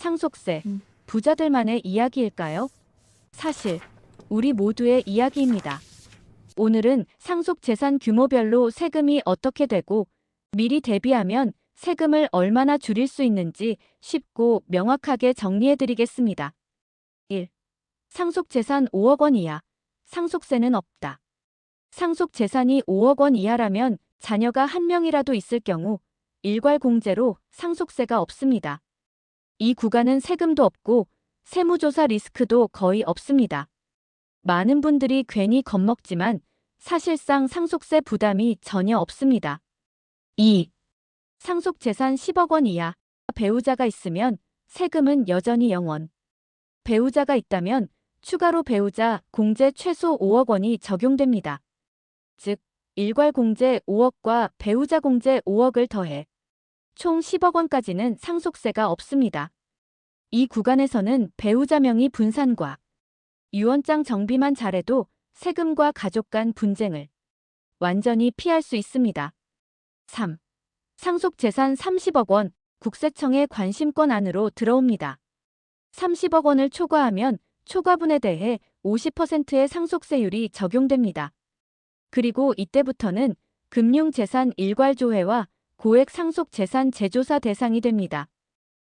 상속세, 음. 부자들만의 이야기일까요? 사실, 우리 모두의 이야기입니다. 오늘은 상속 재산 규모별로 세금이 어떻게 되고, 미리 대비하면 세금을 얼마나 줄일 수 있는지 쉽고 명확하게 정리해드리겠습니다. 1. 상속 재산 5억 원 이하. 상속세는 없다. 상속 재산이 5억 원 이하라면 자녀가 한 명이라도 있을 경우 일괄 공제로 상속세가 없습니다. 이 구간은 세금도 없고 세무조사 리스크도 거의 없습니다. 많은 분들이 괜히 겁먹지만 사실상 상속세 부담이 전혀 없습니다. 2. 상속 재산 10억 원 이하. 배우자가 있으면 세금은 여전히 0원. 배우자가 있다면 추가로 배우자 공제 최소 5억 원이 적용됩니다. 즉, 일괄 공제 5억과 배우자 공제 5억을 더해 총 10억 원까지는 상속세가 없습니다. 이 구간에서는 배우자 명의 분산과 유언장 정비만 잘해도 세금과 가족 간 분쟁을 완전히 피할 수 있습니다. 3. 상속 재산 30억 원, 국세청의 관심권 안으로 들어옵니다. 30억 원을 초과하면 초과분에 대해 50%의 상속세율이 적용됩니다. 그리고 이때부터는 금융재산 일괄조회와 고액 상속 재산 재조사 대상이 됩니다.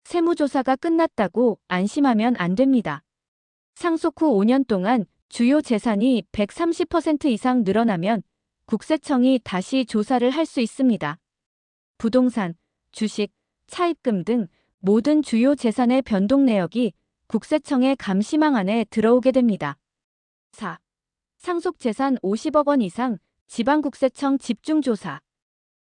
세무조사가 끝났다고 안심하면 안 됩니다. 상속 후 5년 동안 주요 재산이 130% 이상 늘어나면 국세청이 다시 조사를 할 수 있습니다. 부동산, 주식, 차입금 등 모든 주요 재산의 변동 내역이 국세청의 감시망 안에 들어오게 됩니다. 4. 상속 재산 50억 원 이상 지방국세청 집중조사.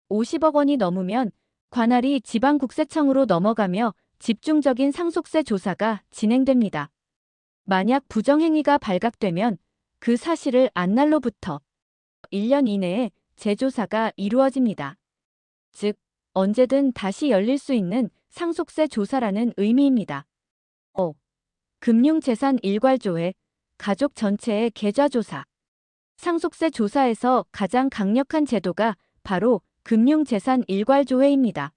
50억 원이 넘으면 관할이 지방국세청으로 넘어가며 집중적인 상속세 조사가 진행됩니다. 만약 부정행위가 발각되면 그 사실을 안날로부터 1년 이내에 재조사가 이루어집니다. 즉, 언제든 다시 열릴 수 있는 상속세 조사라는 의미입니다. 5. 금융재산 일괄조회, 가족 전체의 계좌조사. 상속세 조사에서 가장 강력한 제도가 바로 금융재산 일괄조회입니다.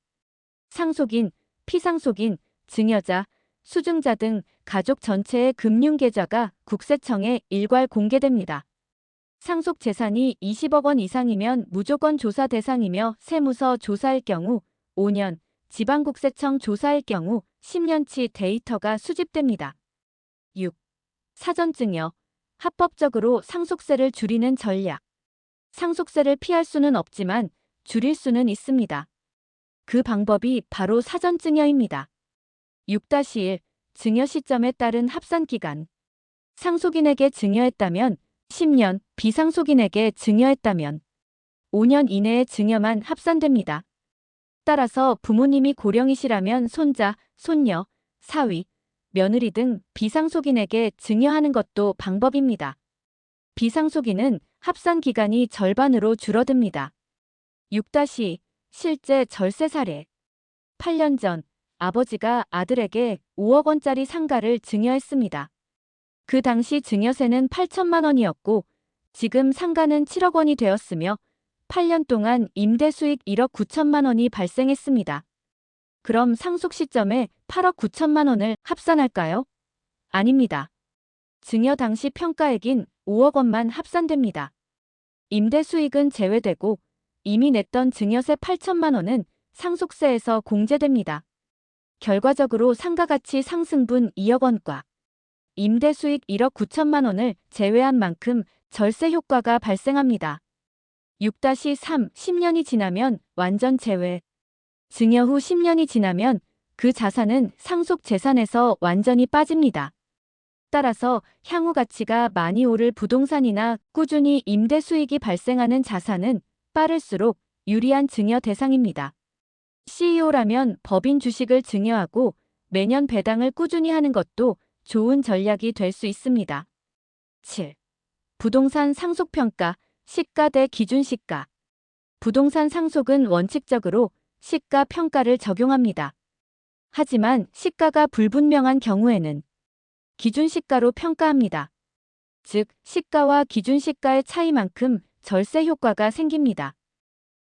상속인, 피상속인, 증여자, 수증자 등 가족 전체의 금융계좌가 국세청에 일괄 공개됩니다. 상속 재산이 20억 원 이상이면 무조건 조사 대상이며 세무서 조사일 경우 5년, 지방국세청 조사일 경우 10년치 데이터가 수집됩니다. 6. 사전증여. 합법적으로 상속세를 줄이는 전략. 상속세를 피할 수는 없지만 줄일 수는 있습니다. 그 방법이 바로 사전 증여입니다. 6-1. 증여 시점에 따른 합산 기간. 상속인에게 증여했다면 10년, 비상속인에게 증여했다면 5년 이내에 증여만 합산됩니다. 따라서 부모님이 고령이시라면 손자, 손녀, 사위, 며느리 등 비상속인에게 증여하는 것도 방법입니다. 비상속인은 합산 기간이 절반으로 줄어듭니다. 6-2 실제 절세 사례 8년 전 아버지가 아들에게 5억 원짜리 상가를 증여했습니다. 그 당시 증여세는 8천만 원이었고 지금 상가는 7억 원이 되었으며 8년 동안 임대 수익 1억 9천만 원이 발생했습니다. 그럼 상속 시점에 8억 9천만 원을 합산할까요? 아닙니다. 증여 당시 평가액인 5억 원만 합산됩니다. 임대 수익은 제외되고 이미 냈던 증여세 8천만 원은 상속세에서 공제됩니다. 결과적으로 상가가치 상승분 2억 원과 임대 수익 1억 9천만 원을 제외한 만큼 절세 효과가 발생합니다. 6-3 10년이 지나면 완전 제외. 증여 후 10년이 지나면 그 자산은 상속 재산에서 완전히 빠집니다. 따라서 향후 가치가 많이 오를 부동산이나 꾸준히 임대 수익이 발생하는 자산은 빠를수록 유리한 증여 대상입니다. CEO라면 법인 주식을 증여하고 매년 배당을 꾸준히 하는 것도 좋은 전략이 될 수 있습니다. 7. 부동산 상속평가, 시가 대 기준시가. 부동산 상속은 원칙적으로 시가 평가를 적용합니다. 하지만 시가가 불분명한 경우에는 기준시가로 평가합니다. 즉, 시가와 기준시가의 차이만큼 절세 효과가 생깁니다.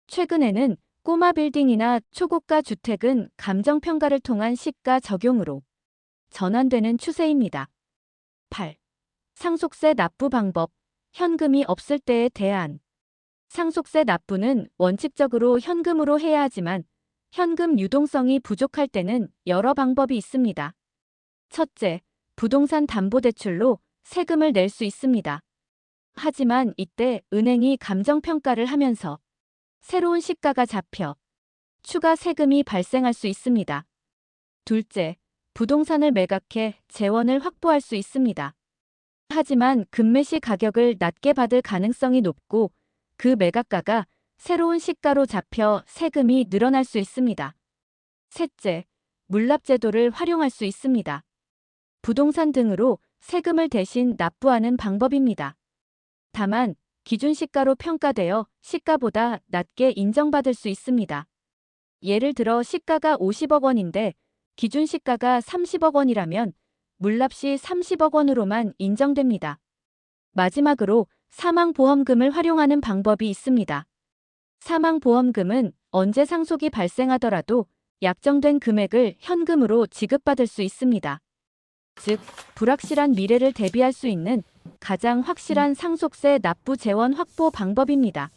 최근에는 꼬마 빌딩이나 초고가 주택은 감정평가를 통한 시가 적용으로 전환되는 추세입니다. 8. 상속세 납부 방법, 현금이 없을 때의 대안. 상속세 납부는 원칙적으로 현금으로 해야 하지만 현금 유동성이 부족할 때는 여러 방법이 있습니다. 첫째, 부동산 담보대출로 세금을 낼 수 있습니다. 하지만 이때 은행이 감정평가를 하면서 새로운 시가가 잡혀 추가 세금이 발생할 수 있습니다. 둘째, 부동산을 매각해 재원을 확보할 수 있습니다. 하지만 금매시 가격을 낮게 받을 가능성이 높고 그 매각가가 새로운 시가로 잡혀 세금이 늘어날 수 있습니다. 셋째, 물납제도를 활용할 수 있습니다. 부동산 등으로 세금을 대신 납부하는 방법입니다. 다만 기준 시가로 평가되어 시가보다 낮게 인정받을 수 있습니다. 예를 들어 시가가 50억 원인데 기준 시가가 30억 원이라면 물납 시 30억 원으로만 인정됩니다. 마지막으로 사망보험금을 활용하는 방법이 있습니다. 사망보험금은 언제 상속이 발생하더라도 약정된 금액을 현금으로 지급받을 수 있습니다. 즉, 불확실한 미래를 대비할 수 있는 가장 확실한 상속세 납부 재원 확보 방법입니다.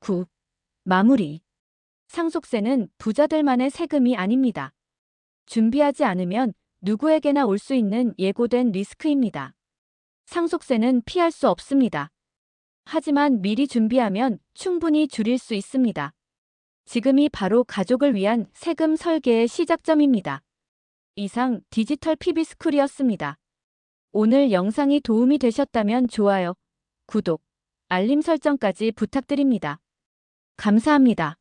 9. 마무리. 상속세는 부자들만의 세금이 아닙니다. 준비하지 않으면 누구에게나 올 수 있는 예고된 리스크입니다. 상속세는 피할 수 없습니다. 하지만 미리 준비하면 충분히 줄일 수 있습니다. 지금이 바로 가족을 위한 세금 설계의 시작점입니다. 이상 디지털 PB스쿨이었습니다. 오늘 영상이 도움이 되셨다면 좋아요, 구독, 알림 설정까지 부탁드립니다. 감사합니다.